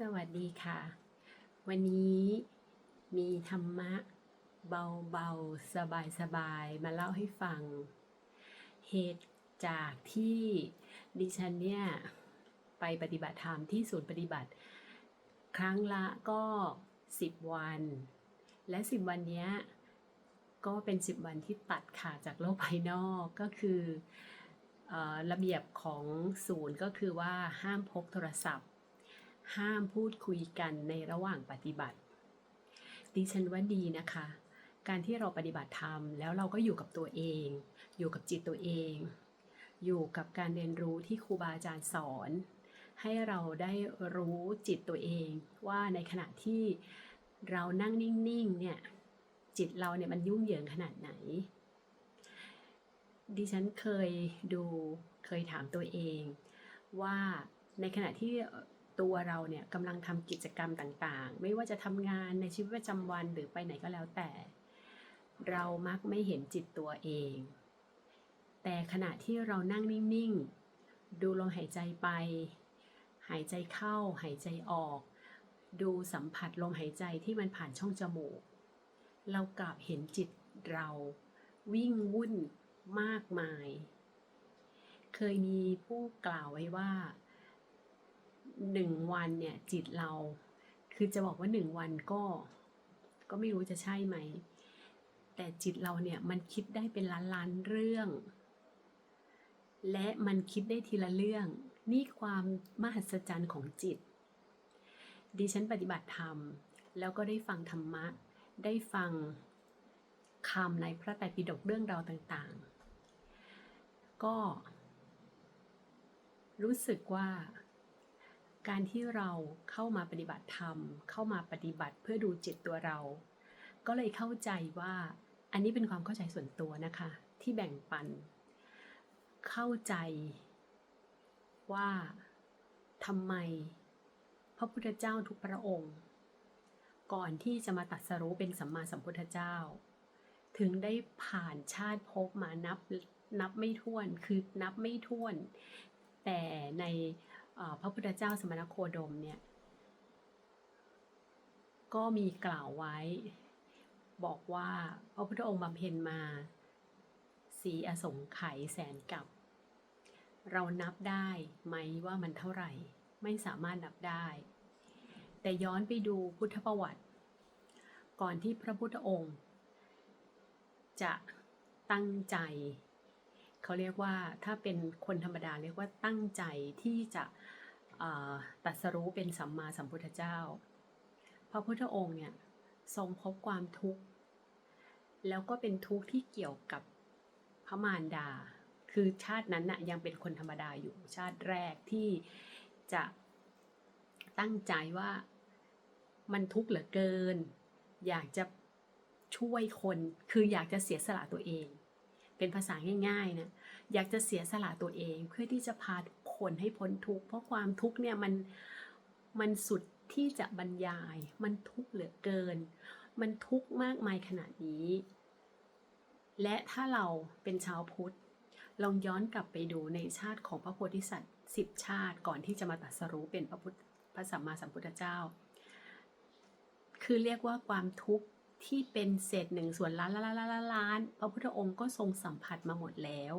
สวัสดีค่ะ วันนี้มีธรรมะเบาๆ สบายๆ มาเล่าให้ฟัง เหตุจากที่ดิฉันเนี่ยไปปฏิบัติธรรมที่ศูนย์ปฏิบัติ ครั้งละก็ 10 วัน และ 10 วันเนี้ยก็เป็น 10 วันที่ตัดขาดจากโลกภายนอกก็คือออระเบียบของศูนย์ก็คือว่าห้ามพกโทรศัพท์ ห้ามพูดคุยกันในระหว่างปฏิบัติ ดิฉันว่าดีนะคะ การที่เราปฏิบัติธรรมแล้วเราก็อยู่กับตัวเอง อยู่กับจิตตัวเอง อยู่กับการเรียนรู้ที่ครูบาอาจารย์สอน ให้เราได้รู้จิตตัวเองว่าในขณะที่เรานั่งนิ่งๆเนี่ยจิตเราเนี่ยมันยุ่งเหยิงขนาดไหน ดิฉันเคยดูเคยถามตัวเองว่าในขณะที่ ตัวเราเนี่ยกำลังทำกิจกรรมต่างๆ ไม่ว่าจะทำงานในชีวิตประจำวันหรือไปไหนก็แล้วแต่ เรามักไม่เห็นจิตตัวเอง แต่ขณะที่เรานั่งนิ่งๆ ดูลมหายใจไป หายใจเข้า หายใจออก ดูสัมผัสลมหายใจที่มันผ่านช่องจมูก เรากลับเห็นจิตเราวิ่งวุ่นมากมาย เคยมีผู้กล่าวไว้ว่า หนึ่งวันเนี่ยจิตเรา คือจะบอกว่าหนึ่งวันก็ ก็ไม่รู้จะใช่ไหม แต่จิตเราเนี่ยมันคิดได้เป็นล้านล้านเรื่อง และมันคิดได้ทีละเรื่อง นี่ความมหัศจรรย์ของจิต ดิฉันปฏิบัติธรรม แล้วก็ได้ฟังธรรมะ ได้ฟังคำในพระไตรปิฎกเรื่องราวต่าง ๆ ก็รู้สึกว่า การที่เราเข้ามาปฏิบัติธรรม เข้ามาปฏิบัติเพื่อดูจิตตัวเรา ก็เลยเข้าใจว่าอันนี้เป็นความเข้าใจส่วนตัวนะคะ ที่แบ่งปัน เข้าใจว่าทำไมพระพุทธเจ้าทุกพระองค์ ก่อนที่จะมาตรัสรู้เป็นสัมมาสัมพุทธเจ้า ถึงได้ผ่านชาติภพมานับนับไม่ถ้วนคือนับไม่ถ้วน แต่ใน พระพุทธเจ้าสมณโคดมเนี่ย ก็มีกล่าวไว้ บอกว่าพระพุทธองค์บำเพ็ญมาสีอสงไขยแสนกับ เรานับได้ไหมว่ามันเท่าไหร่ ไม่สามารถนับได้ แต่ย้อนไปดูพุทธประวัติ ก่อนที่พระพุทธองค์ จะตั้งใจ เขาเรียกว่าถ้าเป็นคนธรรมดาเรียกว่าตั้งใจที่จะตรัสรู้เป็นสัมมาสัมพุทธเจ้า พระพุทธองค์เนี่ยทรงพบความทุกข์ แล้วก็เป็นทุกข์ที่เกี่ยวกับพระมารดา คือชาตินั้นน่ะยังเป็นคนธรรมดาอยู่ชาติแรกที่จะตั้งใจว่ามันทุกข์เหลือเกิน อยากจะช่วยคนคืออยากจะเสียสละตัวเอง เป็นภาษาง่ายๆนะอยากจะเสียสละตัวเองเพื่อที่จะพาทุกคนให้พ้นทุกข์เพราะความทุกข์เนี่ยมันมันสุดที่จะบรรยาย มันทุกข์เหลือเกิน มันทุกข์มากมายขนาดนี้ และถ้าเราเป็นชาวพุทธ ลองย้อนกลับไปดูในชาติของพระโพธิสัตว์สิบชาติก่อนที่จะมาตรัสรู้เป็นพระพุทธพระสัมมาสัมพุทธเจ้า คือเรียกว่าความทุกข์ ที่เป็นเศษหนึ่งส่วนล้านล้านล้านล้านล้านพระพุทธองค์ก็ทรงสัมผัสมาหมดแล้ว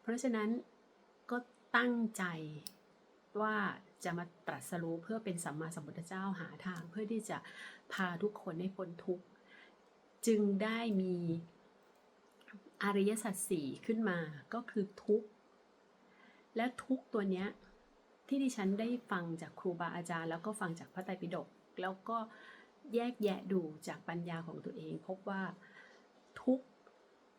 เพราะฉะนั้นก็ตั้งใจว่าจะมาตรัสรู้เพื่อเป็นสัมมาสัมพุทธเจ้าหาทาง เพื่อที่จะพาทุกคนให้พ้นทุกข์จึงได้มีอริยสัจสี่ขึ้นมาก็คือทุกข์และทุกข์ตัวเนี้ยที่ดิฉันได้ฟังจากครูบาอาจารย์ แล้วก็ฟังจากพระไตรปิฎกแล้วก็ แยกแยะดูจากปัญญาของตัวเอง พบว่าทุก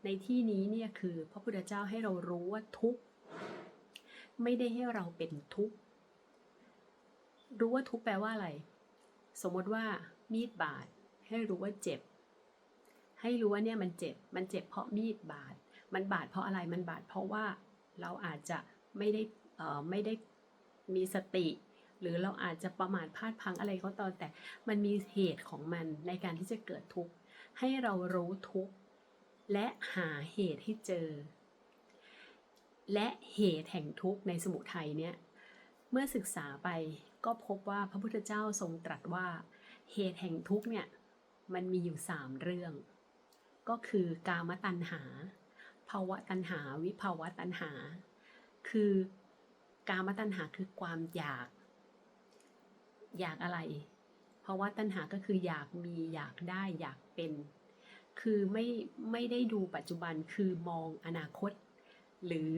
ในที่นี้เนี่ยคือพระพุทธเจ้าให้เรารู้ว่าทุกไม่ได้ให้เราเป็นทุกรู้ว่าทุกแปลว่าอะไร สมมติว่ามีดบาดให้รู้ว่าเจ็บ ให้รู้ว่าเนี่ยมันเจ็บ มันเจ็บเพราะมีดบาด มันบาดเพราะอะไร มันบาดเพราะว่าเราอาจจะไม่ได้เอ่อไม่ได้มีสติ หรือเราอาจจะประมาทพลาดพังอะไรก็ตามแต่มันมีเหตุของมันในการที่จะเกิดทุกข์ให้เรารู้ทุกข์และหาเหตุให้เจอ และเหตุแห่งทุกข์ในสมุทัยเนี่ยเมื่อศึกษาไปก็พบว่าพระพุทธเจ้าทรงตรัสว่า เหตุแห่งทุกข์เนี่ยมันมีอยู่สามเรื่อง ก็คือกามตัณหาภาวะตัณหา วิภาวะตัณหา คือกามตัณหาคือความอยาก อยากอะไรภาะวะตัณหาก็คืออยากมีอยากได้อยากเป็น คือไม่ไม่ได้ดูปัจจุบันคือมองอนาคต หรือ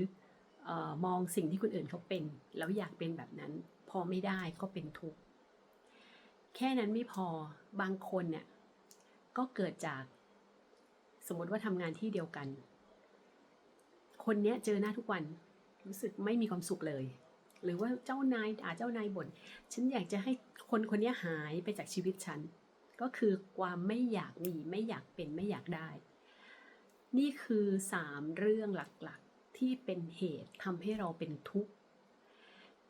ออมองสิ่งที่คนอื่นเขาเป็น แล้วอยากเป็นแบบนั้น พอไม่ได้ก็เป็นทุกข์แค่นั้นไม่พอบางคนเนี่ยก็เกิดจากสมมติว่าทำงานที่เดียวกัน คนเนี้ยเจอหน้าทุกวันรู้สึกไม่มีความสุขเลย หรือว่าเจ้านายด่าเจ้านายบ่นฉันอยากจะให้คนคนนี้หายไปจากชีวิตฉัน ก็คือความไม่อยากมีไม่อยากเป็นไม่อยากได้ นี่คือสามเรื่องหลักๆที่เป็นเหตุทำให้เราเป็นทุกข์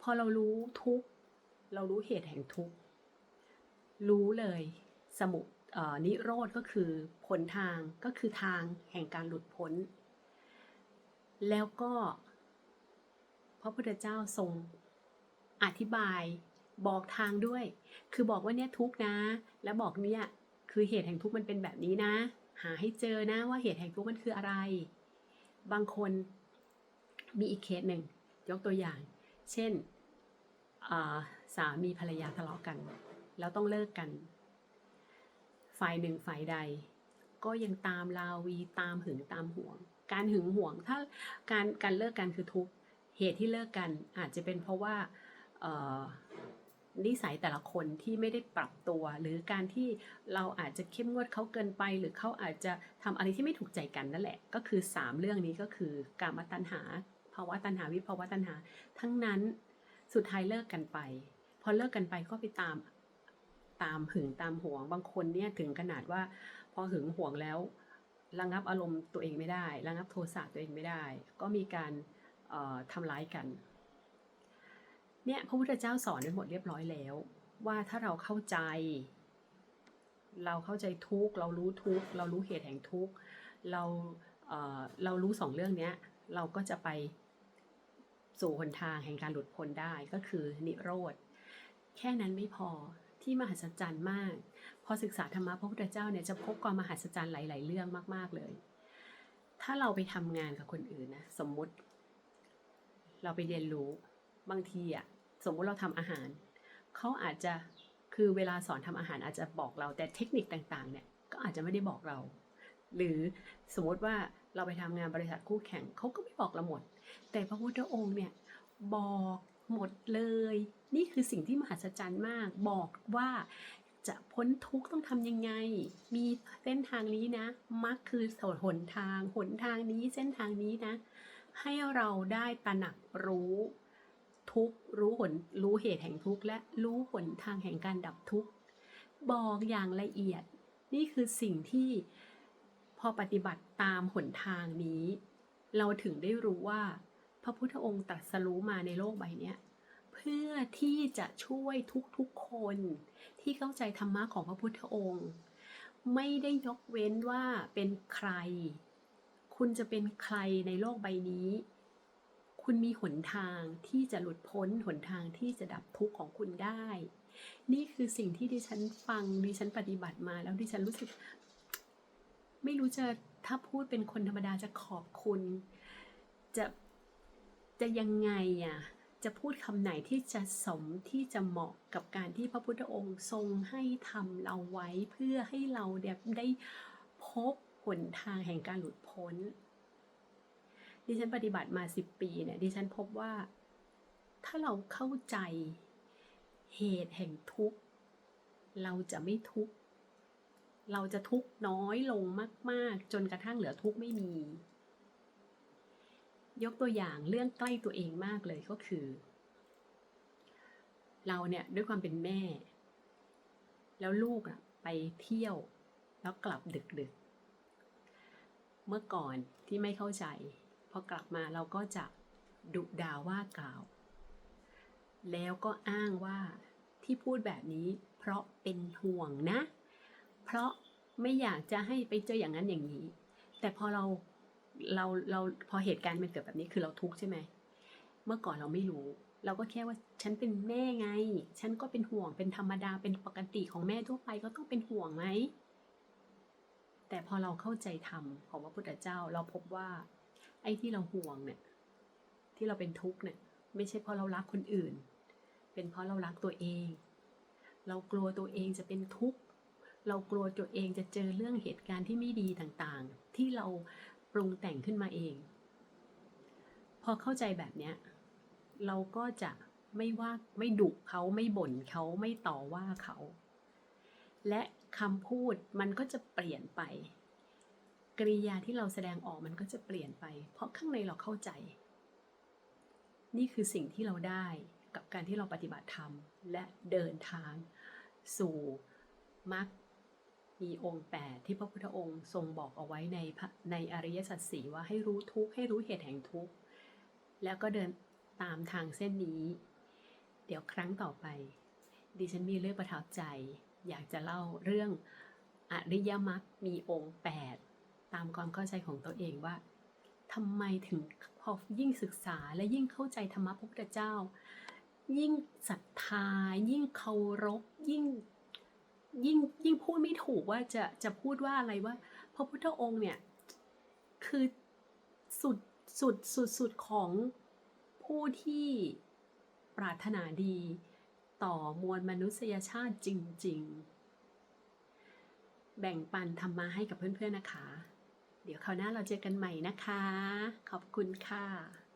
พอเรารู้ทุกข์เรารู้เหตุแห่งทุกข์รู้เลยสมุนิโรธก็คือผลทางก็คือทางแห่งการหลุดพ้น แล้วก็ ระพุทธเจ้าทรงอธิบายบอกทางด้วย คือบอกว่าเนี่ยทุกนะ แล้วบอกเนี่ยคือเหตุแห่งทุกมันเป็นแบบนี้นะ หาให้เจอนะว่าเหตุแห่งทุกมันคืออะไร บางคนมีอีกเคสหนึ่งยกตัวอย่าง เช่นาสามีภรรยาทะเลาะกัน แล้วต้องเลิกกัน ฝ่ายหนึ่งฝ่ายใด ก็ยังตามลาวีตามหึงตามห่วง การหึงห่วงถ้าการการเลิกกันคือทุกข์ เหตุที่เลิกกันอาจจะเป็นเพราะว่านิสัยแต่ละคนที่ไม่ได้ปรับตัว หรือการที่เราอาจจะเข้มงวดเขาเกินไป หรือเขาอาจจะทำอะไรที่ไม่ถูกใจกันนั่นแหละ ก็คือ 3 เรื่องนี้ก็คือการมตัณหาภาวะตัณหาวิภาวะตัณหา ทั้งนั้นสุดท้ายเลิกกันไป พอเลิกกันไปก็ไปตามตามหึงตามหวงบางคนเนี่ยถึงขนาดว่า พอหึงหวงแล้วระงับอารมณ์ตัวเองไม่ได้ระงับโทสะตัวเองไม่ได้ ก็มีการ ทำร้ายกัน เนี่ยพระพุทธเจ้าสอนไว้หมดเรียบร้อยแล้ว ว่าถ้าเราเข้าใจ เราเข้าใจทุกเรารู้ทุกเรารู้เหตุแห่งทุกเราเเรารู้สองเรื่องเนี้ยเราก็จะไปสู่หนทางแห่งการหลุดพ้นได้ก็คือนิโรธ แค่นั้นไม่พอที่มหัศจรรย์มาก พอศึกษาธรรมะพระพุทธเจ้าเนี่ยจะพบความมหัศจรรย์หลาย ๆ เรื่องมาก ๆ เลย ถ้าเราไปทำงานกับคนอื่นนะสมมุติ เราไปเรียนรู้บางทีอะสมมุติเราทำอาหารเขาอาจจะคือเวลาสอนทำอาหารอาจจะบอกเราแต่เทคนิคต่างๆเนี่ยก็อาจจะไม่ได้บอกเรา หรือสมมติว่าเราไปทำงานบริษัทคู่แข่งเขาก็ไม่บอกเราหมด แต่พระพุทธองค์เนี่ยบอกหมดเลย นี่คือสิ่งที่มหัศจรรย์มาก บอกว่าจะพ้นทุกข์ต้องทำยังไง มีเส้นทางนี้นะมักคือหนทาง หนทางนี้เส้นทางนี้นะ ให้เราได้ตระหนักรู้ทุกรู้หนรู้เหตุแห่งทุกและรู้หนทางแห่งการดับทุกบอกอย่างละเอียด นี่คือสิ่งที่พอปฏิบัติตามหนทางนี้ เราถึงได้รู้ว่า พระพุทธองค์ตรัสรู้มาในโลกใบนี้เพื่อที่จะช่วยทุกๆคนที่เข้าใจธรรมะของพระพุทธองค์ ไม่ได้ยกเว้นว่าเป็นใคร คุณจะเป็นใครในโลกใบนี้ คุณมีหนทางที่จะหลุดพ้นหนทางที่จะดับทุกข์ของคุณได้ นี่คือสิ่งที่ดิฉันฟังดิฉันปฏิบัติมาแล้วดิฉันรู้สึก ไม่รู้จะถ้าพูดเป็นคนธรรมดาจะขอบคุณ จะจะยังไงอะจะพูดคำไหนที่จะสมที่จะเหมาะกับการที่พระพุทธองค์ทรงให้ทำเราไว้เพื่อให้เราเนี่ยได้พบ นทางแห่งการหลุดพ้น ดิฉันปฏิบัติมาสิบปีเนี่ยดิฉันพบว่า ถ้าเราเข้าใจเหตุแห่งทุกข์ เราจะไม่ทุกข์ เราจะทุกข์น้อยลงมาก ๆ จนกระทั่งเหลือทุกข์ไม่มี ยกตัวอย่างเรื่องใกล้ตัวเองมากเลยก็คือ เราเนี่ยด้วยความเป็นแม่ แล้วลูกอะไปเที่ยวแล้วกลับดึกดึก เมื่อก่อนที่ไม่เข้าใจ พอกลับมาเราก็จะดุด่าว่ากล่าว แล้วก็อ้างว่าที่พูดแบบนี้ เพราะเป็นห่วงนะ เพราะไม่อยากจะให้ไปเจออย่างนั้นอย่างนี้ แต่พอเราเราเราพอเหตุการณ์มันเกิดแบบนี้คือเราทุกข์ใช่ไหมเมื่อก่อนเราไม่รู้ เราก็แค่ว่าฉันเป็นแม่ไง ฉันก็เป็นห่วงเป็นธรรมดาเป็นปกติของแม่ทั่วไปก็ต้องเป็นห่วงไหม แต่พอเราเข้าใจธรรมของพระพุทธเจ้าเราพบว่า ไอ้ที่เราห่วงเนี่ยที่เราเป็นทุกข์เนี่ยไม่ใช่เพราะเรารักคนอื่น เป็นเพราะเรารักตัวเอง เรากลัวตัวเองจะเป็นทุกข์เรากลัวตัวเองจะเจอเรื่องเหตุการณ์ที่ไม่ดีต่างๆ ที่เราปรุงแต่งขึ้นมาเอง พอเข้าใจแบบเนี้ยเราก็จะไม่ว่าไม่ดุเขาไม่บ่นเขาไม่ต่อว่าเขา และ คำพูดมันก็จะเปลี่ยนไป กริยาที่เราแสดงออกมันก็จะเปลี่ยนไป เพราะข้างในเราเข้าใจ นี่คือสิ่งที่เราได้กับการที่เราปฏิบัติธรรม และเดินทาง สู่มรรคมีองค์แปดที่พระพุทธองค์ทรงบอกเอาไว้ในในอริยสัจสี่ว่าให้รู้ทุกข์ให้รู้เหตุแห่งทุกข์แล้วก็เดินตามทางเส้นนี้ เดี๋ยวครั้งต่อไป ดิฉันมีเรื่องประทับใจ อยากจะเล่าเรื่องอริยมรรคมีองค์แปดตามความเข้าใจของตัวเองว่าทำไมถึงพอยิ่งศึกษาและยิ่งเข้าใจธรรมะพระพุทธเจ้า ยิ่งศรัทธา ยิ่งเคารพยิ่งยิ่งยิ่งพูดไม่ถูกว่าจะจะพูดว่าอะไรว่า พระพุทธองค์เนี่ยคือสุดสุดสุดสุดของผู้ที่ปรารถนาดี ต่อมวลมนุษยชาติจริง ๆ แบ่งปันธรรมะให้กับเพื่อนๆนะคะ เดี๋ยวคราวหน้าเราเจอกันใหม่นะคะ ขอบคุณค่ะ